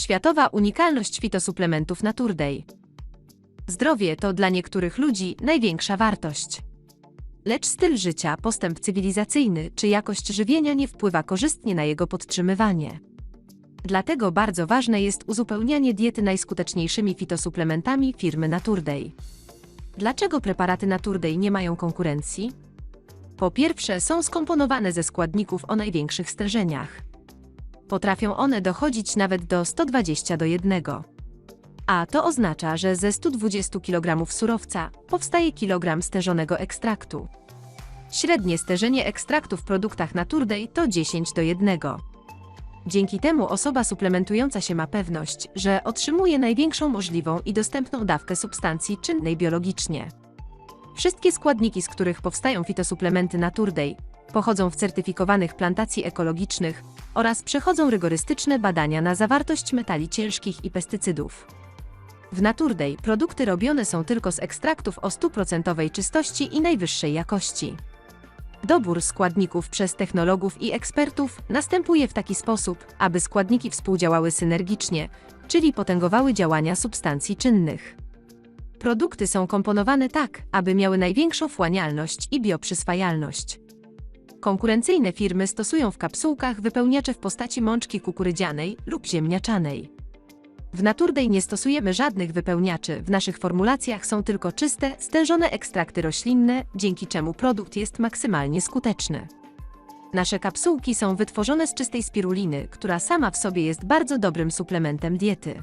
Światowa unikalność fitosuplementów Naturday. Zdrowie to dla niektórych ludzi największa wartość. Lecz styl życia, postęp cywilizacyjny czy jakość żywienia nie wpływa korzystnie na jego podtrzymywanie. Dlatego bardzo ważne jest uzupełnianie diety najskuteczniejszymi fitosuplementami firmy Naturday. Dlaczego preparaty Naturday nie mają konkurencji? Po pierwsze, są skomponowane ze składników o największych stężeniach. Potrafią one dochodzić nawet do 120 do 1. A to oznacza, że ze 120 kg surowca powstaje kilogram stężonego ekstraktu. Średnie stężenie ekstraktu w produktach Naturday to 10 do 1. Dzięki temu osoba suplementująca się ma pewność, że otrzymuje największą możliwą i dostępną dawkę substancji czynnej biologicznie. Wszystkie składniki, z których powstają fitosuplementy Naturday, pochodzą w certyfikowanych plantacji ekologicznych oraz przechodzą rygorystyczne badania na zawartość metali ciężkich i pestycydów. W Naturday produkty robione są tylko z ekstraktów o 100% czystości i najwyższej jakości. Dobór składników przez technologów i ekspertów następuje w taki sposób, aby składniki współdziałały synergicznie, czyli potęgowały działania substancji czynnych. Produkty są komponowane tak, aby miały największą wchłanialność i bioprzyswajalność. Konkurencyjne firmy stosują w kapsułkach wypełniacze w postaci mączki kukurydzianej lub ziemniaczanej. W Naturday nie stosujemy żadnych wypełniaczy, w naszych formulacjach są tylko czyste, stężone ekstrakty roślinne, dzięki czemu produkt jest maksymalnie skuteczny. Nasze kapsułki są wytworzone z czystej spiruliny, która sama w sobie jest bardzo dobrym suplementem diety.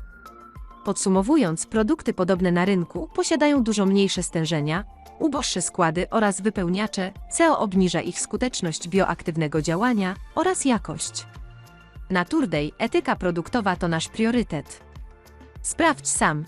Podsumowując, produkty podobne na rynku posiadają dużo mniejsze stężenia, uboższe składy oraz wypełniacze, co obniża ich skuteczność bioaktywnego działania oraz jakość. Naturday, etyka produktowa to nasz priorytet. Sprawdź sam,